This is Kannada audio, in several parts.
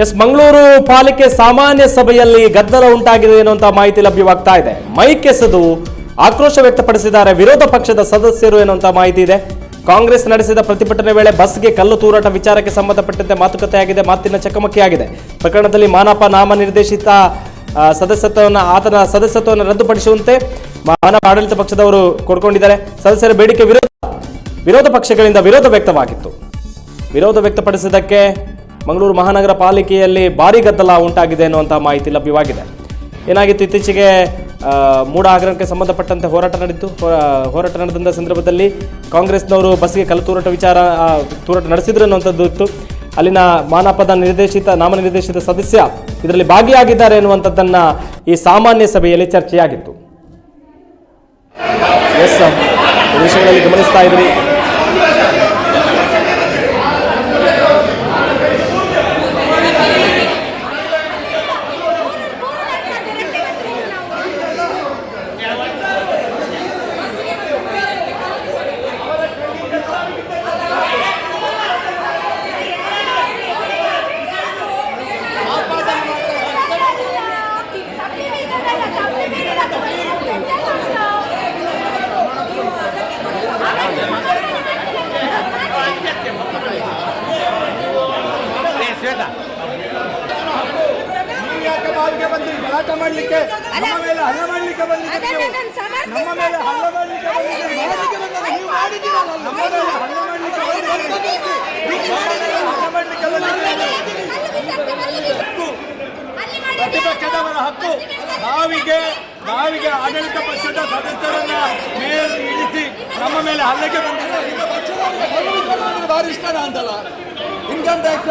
ಎಸ್, ಮಂಗಳೂರು ಪಾಲಿಕೆ ಸಾಮಾನ್ಯ ಸಭೆಯಲ್ಲಿ ಗದ್ದಲ ಉಂಟಾಗಿದೆ ಎನ್ನುವಂತ ಮಾಹಿತಿ ಲಭ್ಯವಾಗ್ತಾ ಇದೆ. ಮೈಕ್ ಎಸೆದು ಆಕ್ರೋಶ ವ್ಯಕ್ತಪಡಿಸಿದ್ದಾರೆ. ವಿರೋಧ ಪಕ್ಷದ ಸದಸ್ಯರು ಎನ್ನುವಂತ ಮಾಹಿತಿ ಇದೆ. ಕಾಂಗ್ರೆಸ್ ನಡೆಸಿದ ಪ್ರತಿಭಟನೆ ವೇಳೆ ಬಸ್ಗೆ ಕಲ್ಲು ತೂರಾಟ ವಿಚಾರಕ್ಕೆ ಸಂಬಂಧಪಟ್ಟಂತೆ ಮಾತುಕತೆ ಆಗಿದೆ, ಮಾತಿನ ಚಕಮಕಿ ಆಗಿದೆ. ಪ್ರಕರಣದಲ್ಲಿ ಮಾನಪ ನಾಮ ನಿರ್ದೇಶಿತ ಸದಸ್ಯತ್ವವನ್ನು, ಆತನ ಸದಸ್ಯತ್ವವನ್ನು ರದ್ದುಪಡಿಸುವಂತೆ ಮಾನವ ಆಡಳಿತ ಪಕ್ಷದವರು ಕೊಡ್ಕೊಂಡಿದ್ದಾರೆ. ಸದಸ್ಯರ ಬೇಡಿಕೆ ವಿರೋಧ ವಿರೋಧ ಪಕ್ಷಗಳಿಂದ ವಿರೋಧ ವ್ಯಕ್ತವಾಗಿತ್ತು. ವಿರೋಧ ವ್ಯಕ್ತಪಡಿಸಿದ್ದಕ್ಕೆ ಮಂಗಳೂರು ಮಹಾನಗರ ಪಾಲಿಕೆಯಲ್ಲಿ ಭಾರಿ ಗದ್ದಲ ಉಂಟಾಗಿದೆ ಅನ್ನುವಂಥ ಮಾಹಿತಿ ಲಭ್ಯವಾಗಿದೆ. ಏನಾಗಿತ್ತು ಇತ್ತೀಚೆಗೆ ಮೂಡ ಹಗರಣಕ್ಕೆ ಸಂಬಂಧಪಟ್ಟಂತೆ ಹೋರಾಟ ನಡೆದಿತ್ತು. ಹೋ- ಹೋರಾಟ ನಡೆದಂಥ ಸಂದರ್ಭದಲ್ಲಿ ಕಾಂಗ್ರೆಸ್ನವರು ಬಸ್ಗೆ ಕಲ್ಲು ತೂರಾಟ ವಿಚಾರ ತೂರಾಟ ನಡೆಸಿದ್ರು ಅನ್ನುವಂಥದ್ದು ಇತ್ತು. ಅಲ್ಲಿನ ಮಾನಪದ ನಿರ್ದೇಶಿತ, ನಾಮನಿರ್ದೇಶಿತ ಸದಸ್ಯ ಇದರಲ್ಲಿ ಭಾಗಿಯಾಗಿದ್ದಾರೆ ಎನ್ನುವಂಥದ್ದನ್ನು ಈ ಸಾಮಾನ್ಯ ಸಭೆಯಲ್ಲಿ ಚರ್ಚೆಯಾಗಿತ್ತು. ಎಸ್ ಸರ್ ಗಮನಿಸ್ತಾ ಇದ್ರಿ. ಬಾವಿಗೆ ಬಂದ್ರಿ ಗಲಾಟ ಮಾಡ್ಲಿಕ್ಕೆ ನಮ್ಮ ಮೇಲೆ ಹಲ್ಲೆ ಮಾಡ್ಲಿಕ್ಕೆ ಬಂದಿದ್ದೀರಿ ನೀವು. ನಮ್ಮ ಮೇಲೆ ಹಲ್ಲೆ ಮಾಡ್ಲಿಕ್ಕೆ ಬಂದಿದ್ದೀರಿ. ನೀವು ಮಾಡಿದ್ದೀರಲ್ಲ, ನಮ್ಮ ಮೇಲೆ ಹಲ್ಲೆ ಮಾಡ್ಲಿಕ್ಕೆ ಬಂದಿದ್ದೀರಿ. ನೀವು ಮಾಡಿದ್ದೀರಲ್ಲ, ಹಲ್ಲೆ ಮಾಡ್ಲಿಕ್ಕೆ ಬಂದಿದ್ದೀರಿ. ಪ್ರತಿಪಕ್ಷದವರ ಹಕ್ಕು ನಾವಿಗೆ ನಾವಿಗೆ ಆಡಳಿತ ಪಕ್ಷದ ಸದಸ್ಯರನ್ನ ಮೇಲೆ ಇಳಿಸಿ ನಮ್ಮ ಮೇಲೆ ಹಲ್ಲೆಗೆ ಬಂದಿದ್ದಾರೆ ಪಕ್ಷದ ಭಾರಿ ಇಷ್ಟನಾ ಅಂತಲ್ಲ ಇನ್ಕಮ್ ಟ್ಯಾಕ್ಸ್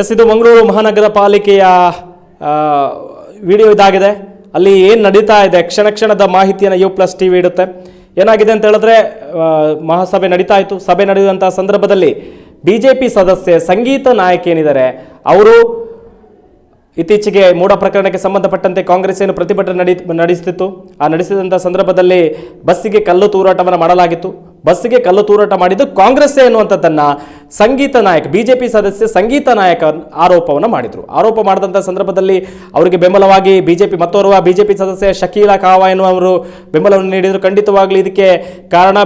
ಎಸ್, ಇದು ಮಂಗಳೂರು ಮಹಾನಗರ ಪಾಲಿಕೆಯ ವಿಡಿಯೋ ಇದಾಗಿದೆ. ಅಲ್ಲಿ ಏನು ನಡೀತಾ ಇದೆ? ಕ್ಷಣ ಕ್ಷಣದ ಮಾಹಿತಿಯನ್ನು ಯು ಪ್ಲಸ್ ಟಿ ವಿ ಇಡುತ್ತೆ. ಏನಾಗಿದೆ ಅಂತ ಹೇಳಿದ್ರೆ ಮಹಾಸಭೆ ನಡೀತಾ ಇತ್ತು. ಸಭೆ ನಡೆಯುವಂಥ ಸಂದರ್ಭದಲ್ಲಿ ಬಿ ಜೆ ಪಿ ಸದಸ್ಯೆ ಸಂಗೀತ ನಾಯಕ್ ಏನಿದ್ದಾರೆ, ಅವರು ಇತ್ತೀಚೆಗೆ ಮೂಡ ಪ್ರಕರಣಕ್ಕೆ ಸಂಬಂಧಪಟ್ಟಂತೆ ಕಾಂಗ್ರೆಸ್ ಏನು ಪ್ರತಿಭಟನೆ ನಡಿ, ನಡೆಸ್ತಿತ್ತು. ಆ ನಡೆಸಿದಂಥ ಸಂದರ್ಭದಲ್ಲಿ ಬಸ್ಸಿಗೆ ಕಲ್ಲು ತೂರಾಟವನ್ನು ಮಾಡಲಾಗಿತ್ತು. ಬಸ್ಸಿಗೆ ಕಲ್ಲು ತೂರಾಟ ಮಾಡಿದ್ದು ಕಾಂಗ್ರೆಸ್ಸೇ ಎನ್ನುವಂಥದ್ದನ್ನು ಸಂಗೀತ ನಾಯಕ, ಬಿಜೆಪಿ ಸದಸ್ಯ ಸಂಗೀತ ನಾಯಕ ಆರೋಪವನ್ನು ಮಾಡಿದರು. ಆರೋಪ ಮಾಡಿದಂಥ ಸಂದರ್ಭದಲ್ಲಿ ಅವರಿಗೆ ಬೆಂಬಲವಾಗಿ ಬಿಜೆಪಿ ಮತ್ತೋರ್ವ ಬಿಜೆಪಿ ಸದಸ್ಯ ಶಕೀಲಾ ಕಾವಾ ಎನ್ನುವರು ಬೆಂಬಲವನ್ನು ನೀಡಿದರು. ಖಂಡಿತವಾಗ್ಲೂ ಇದಕ್ಕೆ ಕಾರಣ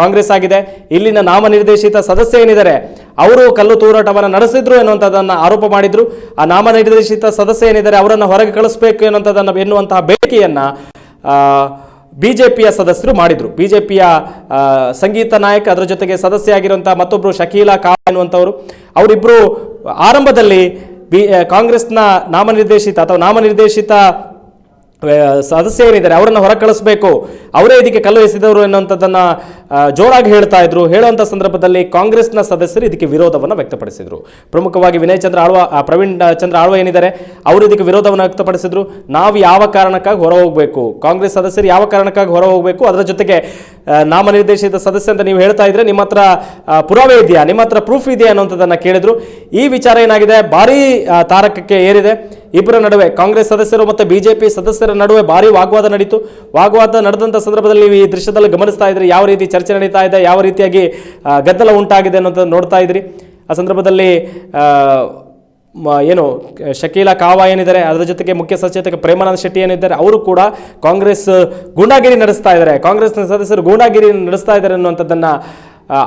ಕಾಂಗ್ರೆಸ್ ಆಗಿದೆ. ಇಲ್ಲಿನ ನಾಮನಿರ್ದೇಶಿತ ಸದಸ್ಯ ಏನಿದ್ದಾರೆ, ಅವರು ಕಲ್ಲು ತೂರಾಟವನ್ನು ನಡೆಸಿದ್ರು ಎನ್ನುವಂಥದ್ದನ್ನು ಆರೋಪ ಮಾಡಿದ್ರು. ಆ ನಾಮನಿರ್ದೇಶಿತ ಸದಸ್ಯ ಏನಿದ್ದಾರೆ, ಅವರನ್ನು ಹೊರಗೆ ಕಳಿಸಬೇಕು ಎನ್ನುವಂಥದ್ದನ್ನು, ಎನ್ನುವಂತಹ ಬೇಡಿಕೆಯನ್ನು ಬಿಜೆಪಿಯ ಸದಸ್ಯರು ಮಾಡಿದ್ರು. ಬಿಜೆಪಿಯ ಸಂಗೀತ ನಾಯಕ ಅದರ ಜೊತೆಗೆ ಸದಸ್ಯ ಆಗಿರುವಂತಹ ಮತ್ತೊಬ್ಬರು ಶಕೀಲಾ ಕಾ ಎನ್ನುವಂಥವ್ರು. ಅವರಿಬ್ಬರು ಆರಂಭದಲ್ಲಿ ಬಿ ಕಾಂಗ್ರೆಸ್ನ ನಾಮನಿರ್ದೇಶಿತ ಅಥವಾ ನಾಮನಿರ್ದೇಶಿತ ಆ, ಸದಸ್ಯ ಏನಿದ್ದಾರೆ ಅವರನ್ನು ಹೊರ ಕಳಿಸಬೇಕು ಅವರೇ ಇದಕ್ಕೆ ಕಲ್ಲು ಎಸೆದವರು ಎನ್ನುವಂಥದ್ದನ್ನು ಜೋರಾಗಿ ಹೇಳ್ತಾ ಇದ್ರು. ಹೇಳುವಂಥ ಸಂದರ್ಭದಲ್ಲಿ ಕಾಂಗ್ರೆಸ್ನ ಸದಸ್ಯರು ಇದಕ್ಕೆ ವಿರೋಧವನ್ನು ವ್ಯಕ್ತಪಡಿಸಿದರು. ಪ್ರಮುಖವಾಗಿ ವಿನಯ್ ಚಂದ್ರ ಆಳ್ವ ಪ್ರವೀಣ್ ಚಂದ್ರ ಆಳ್ವ ಏನಿದ್ದಾರೆ ಅವರು ಇದಕ್ಕೆ ವಿರೋಧವನ್ನು ವ್ಯಕ್ತಪಡಿಸಿದ್ರು. ನಾವು ಯಾವ ಕಾರಣಕ್ಕಾಗಿ ಹೊರ ಹೋಗಬೇಕು ಕಾಂಗ್ರೆಸ್ ಸದಸ್ಯರು ಯಾವ ಕಾರಣಕ್ಕಾಗಿ ಹೊರ ಹೋಗಬೇಕು ಅದರ ಜೊತೆಗೆ ನಾಮನಿರ್ದೇಶಿತ ಸದಸ್ಯ ಅಂತ ನೀವು ಹೇಳ್ತಾ ಇದ್ರೆ ನಿಮ್ಮ ಹತ್ರ ಪುರಾವೆ ಇದೆಯಾ? ನಿಮ್ಮ ಹತ್ರ ಪ್ರೂಫ್ ಇದೆಯಾ ಅನ್ನುವಂಥದ್ದನ್ನು ಕೇಳಿದ್ರು. ಈ ವಿಚಾರ ಏನಾಗಿದೆ? ಭಾರೀ ತಾರಕಕ್ಕೆ ಏರಿದೆ. ಇಬ್ಬರ ನಡುವೆ ಕಾಂಗ್ರೆಸ್ ಸದಸ್ಯರು ಮತ್ತು ಬಿಜೆಪಿ ಸದಸ್ಯರ ನಡುವೆ ಭಾರಿ ವಾಗ್ವಾದ ನಡೀತು. ವಾಗ್ವಾದ ನಡೆದಂಥ ಸಂದರ್ಭದಲ್ಲಿ ನೀವು ಈ ದೃಶ್ಯದಲ್ಲಿ ಗಮನಿಸ್ತಾ ಇದ್ರಿ. ಯಾವ ರೀತಿ ಚರ್ಚೆ ನಡೀತಾ ಇದೆ, ಯಾವ ರೀತಿಯಾಗಿ ಗದ್ದಲ ಉಂಟಾಗಿದೆ ಅನ್ನೋದು ನೋಡ್ತಾ ಇದ್ರಿ. ಆ ಸಂದರ್ಭದಲ್ಲಿ ಏನು, ಶಕೀಲಾ ಕಾವಾ ಏನಿದ್ದಾರೆ, ಅದರ ಜೊತೆಗೆ ಮುಖ್ಯ ಸಚೇತಕ ಪ್ರೇಮಾನಂದ ಶೆಟ್ಟಿ ಏನಿದ್ದಾರೆ, ಅವರು ಕೂಡ ಕಾಂಗ್ರೆಸ್ ಗೂಂಡಾಗಿರಿ ನಡೆಸ್ತಾ ಇದ್ದಾರೆ. ಕಾಂಗ್ರೆಸ್ನ ಸದಸ್ಯರು ಗೂಂಡಾಗಿರಿ ನಡೆಸ್ತಾ ಇದ್ದಾರೆ ಅನ್ನುವಂಥದ್ದನ್ನು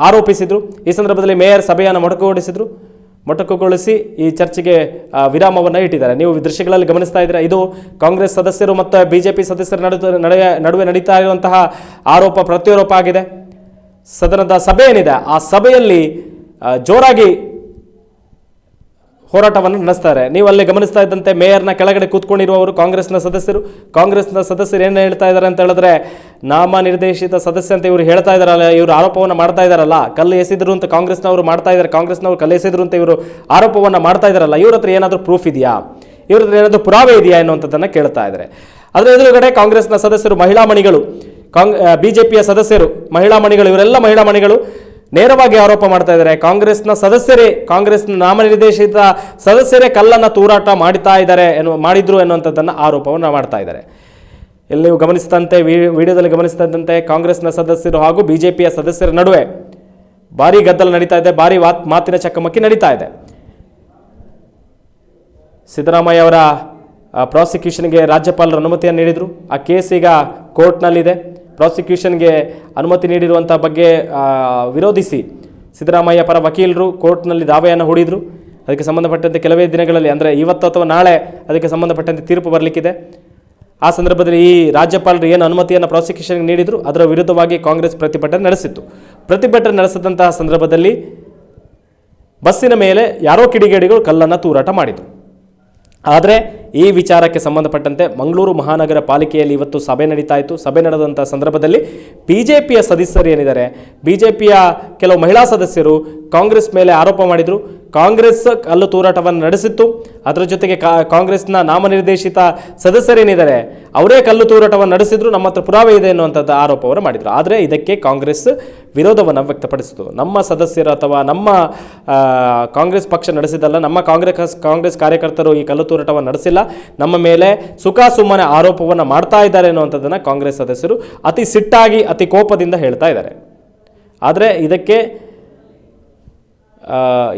ಆರೋಪಿಸಿದರು. ಈ ಸಂದರ್ಭದಲ್ಲಿ ಮೇಯರ್ ಸಭೆಯನ್ನು ಮೊಟಕುಗೊಳಿಸಿದ್ರು. ಮೊಟಕುಗೊಳಿಸಿ ಈ ಚರ್ಚೆಗೆ ವಿರಾಮವನ್ನು ಇಟ್ಟಿದ್ದಾರೆ. ನೀವು ದೃಶ್ಯಗಳಲ್ಲಿ ಗಮನಿಸ್ತಾ ಇದ್ದೀರಾ, ಇದು ಕಾಂಗ್ರೆಸ್ ಸದಸ್ಯರು ಮತ್ತು ಬಿ ಜೆ ಪಿ ಸದಸ್ಯರ ನಡುವೆ ನಡೀತಾ ಇರುವಂತಹ ಆರೋಪ ಪ್ರತ್ಯಾರೋಪ ಆಗಿದೆ. ಸದನದ ಸಭೆ ಏನಿದೆ? ಆ ಸಭೆಯಲ್ಲಿ ಜೋರಾಗಿ ಹೋರಾಟವನ್ನು ನಡೆಸ್ತಾರೆ. ನೀವು ಅಲ್ಲಿ ಗಮನಿಸ್ತಾ ಇದ್ದಂತೆ ಮೇಯರ್ನ ಕೆಳಗಡೆ ಕೂತ್ಕೊಂಡಿರುವವರು ಕಾಂಗ್ರೆಸ್ನ ಸದಸ್ಯರು. ಕಾಂಗ್ರೆಸ್ನ ಸದಸ್ಯರು ಏನು ಹೇಳ್ತಾ ಇದ್ದಾರೆ ಅಂತ ಹೇಳಿದ್ರೆ, ನಾಮ ನಿರ್ದೇಶಿತ ಸದಸ್ಯ ಅಂತ ಇವರು ಹೇಳ್ತಾ ಇದ್ದಾರಲ್ಲ, ಇವರು ಆರೋಪವನ್ನು ಮಾಡ್ತಾ ಇದ್ದಾರಲ್ಲ, ಕಲ್ಲು ಎಸೆದ್ರು ಅಂತ ಕಾಂಗ್ರೆಸ್ನವರು ಮಾಡ್ತಾ ಇದ್ದಾರೆ, ಕಾಂಗ್ರೆಸ್ನವರು ಕಲ್ಲು ಎಸೆದ್ರು ಅಂತ ಇವರು ಆರೋಪವನ್ನು ಮಾಡ್ತಾ ಇದ್ದಾರಲ್ಲ, ಇವ್ರ ಹತ್ರ ಏನಾದರೂ ಪ್ರೂಫ್ ಇದೆಯಾ? ಇವ್ರ ಹತ್ರ ಏನಾದರೂ ಪುರಾವೆ ಇದೆಯಾ ಎನ್ನುವಂಥದ್ದನ್ನು ಕೇಳ್ತಾ ಇದ್ದಾರೆ. ಅದರ ಎದುರುಗಡೆ ಕಾಂಗ್ರೆಸ್ನ ಸದಸ್ಯರು ಮಹಿಳಾ ಮಣಿಗಳು, ಕಾಂಗ್ ಬಿಜೆಪಿಯ ಸದಸ್ಯರು, ಮಹಿಳಾ ಮಣಿಗಳು, ಇವರೆಲ್ಲ ಮಹಿಳಾ ಮಣಿಗಳು ನೇರವಾಗಿ ಆರೋಪ ಮಾಡ್ತಾ ಇದ್ದಾರೆ. ಕಾಂಗ್ರೆಸ್ನ ಸದಸ್ಯರೇ, ಕಾಂಗ್ರೆಸ್ನ ನಾಮನಿರ್ದೇಶಿತ ಸದಸ್ಯರೇ ಕಲ್ಲನ್ನು ತೂರಾಟ ಮಾಡ್ತಾ ಇದ್ದಾರೆ ಎನ್ನುವ, ಮಾಡಿದ್ರು ಎನ್ನುವಂಥದ್ದನ್ನು ಆರೋಪವನ್ನು ಮಾಡ್ತಾ ಇದ್ದಾರೆ. ಇಲ್ಲಿ ನೀವು ಗಮನಿಸಿದಂತೆ ವಿಡಿಯೋದಲ್ಲಿ ಗಮನಿಸಿದಂತೆ ಕಾಂಗ್ರೆಸ್ನ ಸದಸ್ಯರು ಹಾಗೂ ಬಿಜೆಪಿಯ ಸದಸ್ಯರ ನಡುವೆ ಭಾರಿ ಗದ್ದಲ ನಡೀತಾ ಇದೆ, ಭಾರಿ ಮಾತಿನ ಚಕಮಕಿ ನಡೀತಾ ಇದೆ. ಸಿದ್ದರಾಮಯ್ಯ ಅವರ ಪ್ರಾಸಿಕ್ಯೂಷನ್ಗೆ ರಾಜ್ಯಪಾಲರು ಅನುಮತಿಯನ್ನು ನೀಡಿದರು. ಆ ಕೇಸ್ ಈಗ ಕೋರ್ಟ್ನಲ್ಲಿದೆ. ಪ್ರಾಸಿಕ್ಯೂಷನ್ಗೆ ಅನುಮತಿ ನೀಡಿರುವಂಥ ಬಗ್ಗೆ ವಿರೋಧಿಸಿ ಸಿದ್ದರಾಮಯ್ಯ ಪರ ವಕೀಲರು ಕೋರ್ಟ್ನಲ್ಲಿ ದಾವೆಯನ್ನು ಹೂಡಿದರು. ಅದಕ್ಕೆ ಸಂಬಂಧಪಟ್ಟಂತೆ ಕೆಲವೇ ದಿನಗಳಲ್ಲಿ, ಅಂದರೆ ಇವತ್ತು ಅಥವಾ ನಾಳೆ ಅದಕ್ಕೆ ಸಂಬಂಧಪಟ್ಟಂತೆ ತೀರ್ಪು ಬರಲಿಕ್ಕಿದೆ. ಆ ಸಂದರ್ಭದಲ್ಲಿ ಈ ರಾಜ್ಯಪಾಲರು ಏನು ಅನುಮತಿಯನ್ನು ಪ್ರಾಸಿಕ್ಯೂಷನ್ಗೆ ನೀಡಿದರು, ಅದರ ವಿರುದ್ಧವಾಗಿ ಕಾಂಗ್ರೆಸ್ ಪ್ರತಿಭಟನೆ ನಡೆಸಿತ್ತು. ಪ್ರತಿಭಟನೆ ನಡೆಸಿದಂತಹ ಸಂದರ್ಭದಲ್ಲಿ ಬಸ್ಸಿನ ಮೇಲೆ ಯಾರೋ ಕಿಡಿಗೇಡಿಗಳು ಕಲ್ಲನ್ನು ತೂರಾಟ ಮಾಡಿದರು. ಆದರೆ ಈ ವಿಚಾರಕ್ಕೆ ಸಂಬಂಧಪಟ್ಟಂತೆ ಮಂಗಳೂರು ಮಹಾನಗರ ಪಾಲಿಕೆಯಲ್ಲಿ ಇವತ್ತು ಸಭೆ ನಡೀತಾ ಇತ್ತು ಸಭೆ ನಡೆದಂಥ ಸಂದರ್ಭದಲ್ಲಿ ಬಿ ಜೆ ಪಿಯ ಸದಸ್ಯರು ಏನಿದ್ದಾರೆ? ಬಿ ಜೆ ಕೆಲವು ಮಹಿಳಾ ಸದಸ್ಯರು ಕಾಂಗ್ರೆಸ್ ಮೇಲೆ ಆರೋಪ ಮಾಡಿದರು. ಕಾಂಗ್ರೆಸ್ ಕಲ್ಲು ತೂರಾಟವನ್ನು ನಡೆಸಿತ್ತು. ಅದರ ಜೊತೆಗೆ ಕಾಂಗ್ರೆಸ್ನ ನಾಮನಿರ್ದೇಶಿತ ಸದಸ್ಯರೇನಿದ್ದಾರೆ, ಅವರೇ ಕಲ್ಲು ತೂರಾಟವನ್ನು ನಡೆಸಿದ್ರು, ನಮ್ಮ ಹತ್ರ ಪುರಾವೆ ಇದೆ ಎನ್ನುವಂಥದ್ದು ಆರೋಪವನ್ನು ಮಾಡಿದರು. ಆದರೆ ಇದಕ್ಕೆ ಕಾಂಗ್ರೆಸ್ ವಿರೋಧವನ್ನು ವ್ಯಕ್ತಪಡಿಸಿತು. ನಮ್ಮ ಸದಸ್ಯರು ಅಥವಾ ನಮ್ಮ ಕಾಂಗ್ರೆಸ್ ಪಕ್ಷ ನಡೆಸಿದಲ್ಲ ನಮ್ಮ ಕಾಂಗ್ರೆಸ್ ಕಾಂಗ್ರೆಸ್ ಕಾರ್ಯಕರ್ತರು ಈ ಕಲ್ಲು ತೂರಾಟವನ್ನು ನಡೆಸಿಲ್ಲ. ನಮ್ಮ ಮೇಲೆ ಸುಖ ಸುಮ್ಮನೆ ಆರೋಪವನ್ನು ಮಾಡ್ತಾ ಇದ್ದಾರೆ ಅನ್ನುವಂಥದ್ದನ್ನು ಕಾಂಗ್ರೆಸ್ ಸದಸ್ಯರು ಅತಿ ಸಿಟ್ಟಾಗಿ, ಅತಿ ಕೋಪದಿಂದ ಹೇಳ್ತಾ ಇದ್ದಾರೆ. ಆದರೆ ಇದಕ್ಕೆ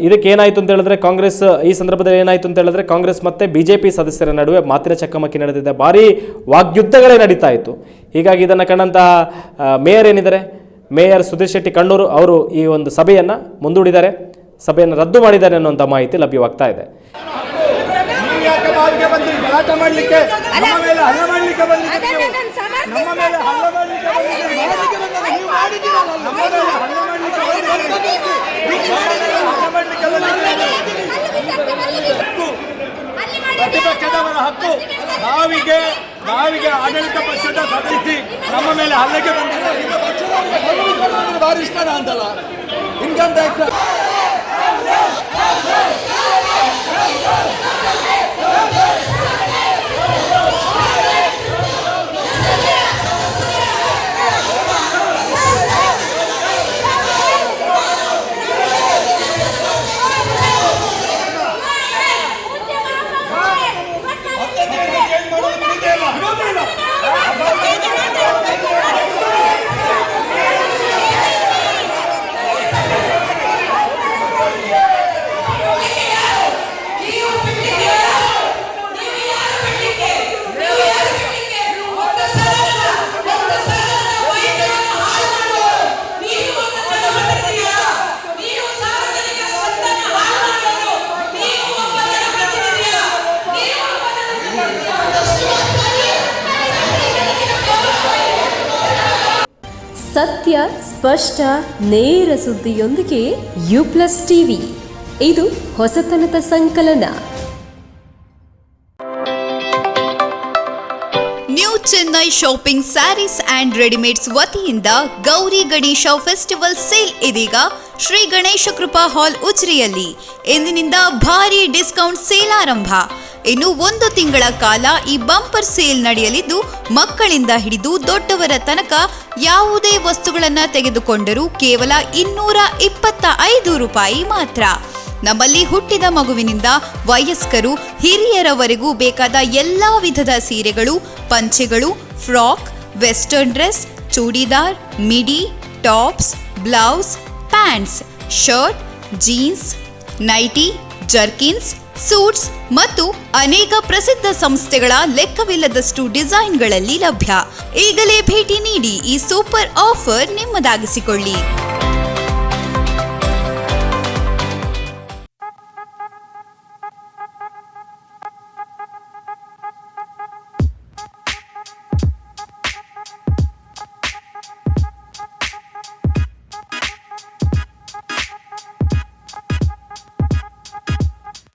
ಇದಕ್ಕೆ ಏನಾಯಿತು ಅಂತ ಹೇಳಿದ್ರೆ ಕಾಂಗ್ರೆಸ್ ಈ ಸಂದರ್ಭದಲ್ಲಿ ಏನಾಯಿತು ಅಂತ ಹೇಳಿದ್ರೆ ಕಾಂಗ್ರೆಸ್ ಮತ್ತೆ ಬಿ ಜೆ ಪಿ ಸದಸ್ಯರ ನಡುವೆ ಮಾತಿನ ಚಕಮಕಿ ನಡೆದಿದೆ. ಭಾರಿ ವಾಗ್ಯುದ್ಧಗಳೇ ನಡೀತಾ ಇತ್ತು. ಹೀಗಾಗಿ ಇದನ್ನು ಕಂಡಂತಹ ಮೇಯರ್ ಏನಿದ್ದಾರೆ? ಮೇಯರ್ ಸುಧೀರ್ ಶೆಟ್ಟಿ ಕಣ್ಣೂರು ಅವರು ಈ ಒಂದು ಸಭೆಯನ್ನು ಮುಂದೂಡಿದ್ದಾರೆ. ಸಭೆಯನ್ನು ರದ್ದು ಮಾಡಿದ್ದಾರೆ ಅನ್ನುವಂಥ ಮಾಹಿತಿ ಲಭ್ಯವಾಗ್ತಾ ಇದೆ. ಮಾಡಿದ್ದೀರಲ್ಲ, ನಮ್ಮ ಮೇಲೆ ಹಲ್ಲೆ ಮಾಡ್ಲಿಕ್ಕೆ ಬಂದಿದ್ದೀರಿ. ಹಲ್ಲೆ ಮಾಡ್ಲಿಕ್ಕೆ ಬಂದಿದ್ದೀರಿ. ಹಕ್ಕು. ಪ್ರತಿಪಕ್ಷದವರ ಹಕ್ಕು ನಾವಿಗೆ ನಾವಿಗೆ ಆಡಳಿತ ಪಕ್ಷದ ಸದಸ್ಯ. ನಮ್ಮ ಮೇಲೆ ಹಲ್ಲೆಗೆ ಬಂದಿದ್ದಾರೆ ಭಾರಿ ಇಷ್ಟ ಅಂತಲ್ಲ. ಇನ್ಕಮ್ ಟ್ಯಾಕ್ಸ್ ಸ್ಪಷ್ಟ, ನೇರ ಸುದ್ದಿಯೊಂದಿಗೆ ಯು ಪ್ಲಸ್ ಟಿವಿ. ಇದು ಹೊಸತನದ ಸಂಕಲನ. New Chennai shopping saris and readymades ವತಿಯಿಂದ ಗೌರಿ ಗಣೇಶ ಫೆಸ್ಟಿವಲ್ ಸೇಲ್ ಇದೀಗ ಶ್ರೀ ಗಣೇಶ ಕೃಪಾ ಹಾಲ್ ಉಚ್ರಿಯಲ್ಲಿ ಇಂದಿನಿಂದ ಭಾರಿ ಡಿಸ್ಕೌಂಟ್ ಸೇಲ್ ಆರಂಭ. ಇನ್ನು ಒಂದು ತಿಂಗಳ ಕಾಲ ಈ ಬಂಪರ್ ಸೇಲ್ ನಡೆಯಲಿದ್ದು, ಮಕ್ಕಳಿಂದ ಹಿಡಿದು ದೊಡ್ಡವರ ತನಕ ಯಾವುದೇ ವಸ್ತುಗಳನ್ನು ತೆಗೆದುಕೊಂಡರೂ ಕೇವಲ ಇನ್ನೂರ ಇಪ್ಪತ್ತ ಐದು ರೂಪಾಯಿ ಮಾತ್ರ. ನಮ್ಮಲ್ಲಿ ಹುಟ್ಟಿದ ಮಗುವಿನಿಂದ ವಯಸ್ಕರು ಹಿರಿಯರವರೆಗೂ ಬೇಕಾದ ಎಲ್ಲಾ ವಿಧದ ಸೀರೆಗಳು, ಪಂಚೆಗಳು, frock, western dress, churidar, midi, tops, blouse, pants, shirt, jeans, nighty, jerkins suits ಮತ್ತು ಅನೇಕ ಪ್ರಸಿದ್ಧ ಸಂಸ್ಥೆಗಳ ಲೆಕ್ಕವಿಲ್ಲದಷ್ಟು ಡಿಸೈನ್ಗಳಲ್ಲಿ ಲಭ್ಯ. ಈಗಲೇ ಭೇಟಿ ನೀಡಿ ಈ ಸೂಪರ್ ಆಫರ್ ನಿಮ್ಮದಾಗಿಸಿಕೊಳ್ಳಿ.